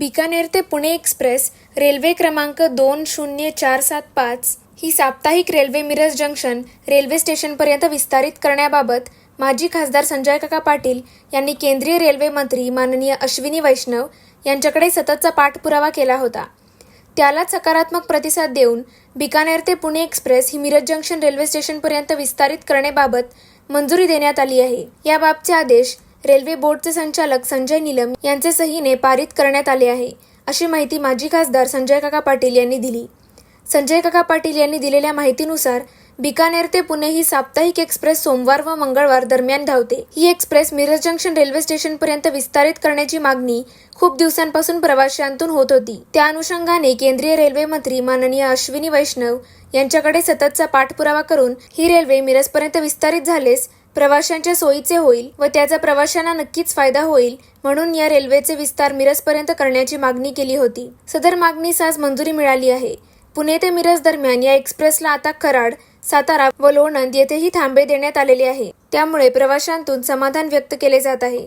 बिकानेर ते Pune express railway क्रमांक दोन शून्य चार सात पाच ही साप्ताहिक रेल्वे मिरज जंक्शन रेल्वे स्टेशनपर्यंत विस्तारित करण्याबाबत माजी खासदार संजय काका पाटील यांनी केंद्रीय रेल्वे मंत्री माननीय अश्विनी वैष्णव यांच्याकडे सततचा पाठपुरावा केला होता. त्यालाच सकारात्मक प्रतिसाद देऊन बिकानेर ते पुणे एक्सप्रेस ही मिरज जंक्शन रेल्वे स्टेशनपर्यंत विस्तारित करण्याबाबत मंजुरी देण्यात आली आहे. याबाबतचे आदेश रेल्वे बोर्डचे संचालक संजय निलम यांचे सहीने पारित करण्यात आले आहे अशी माहिती माजी खासदार संजय काका पाटील यांनी दिली. संजय काका पाटील यांनी दिलेल्या माहितीनुसार बिकानेर ते पुणे ही साप्ताहिक एक्सप्रेस सोमवार व मंगळवार दरम्यान धावते. ही express Miraj junction railway station पर्यंत विस्तारित करण्याची मागणी खूप दिवसांपासून प्रवाशांतून होत होती. त्या अनुषंगाने केंद्रीय रेल्वे मंत्री माननीय अश्विनी वैष्णव यांच्याकडे सततचा पाठपुरावा करून ही रेल्वे मिरजपर्यंत विस्तारित झालेस प्रवाशांच्या सोयीचे होईल व त्याचा प्रवाशांना नक्कीच फायदा होईल म्हणून या रेल्वेचे विस्तार मिरजपर्यंत करण्याची मागणी केली होती. सदर मागणीस आज मंजुरी मिळाली आहे. पुणे ते मिरज दरम्यान या एक्सप्रेसला आता कराड सातारा व लोणंद येथेही थांबे देण्यात आलेले आहे. त्यामुळे प्रवाशांतून समाधान व्यक्त केले जात आहे.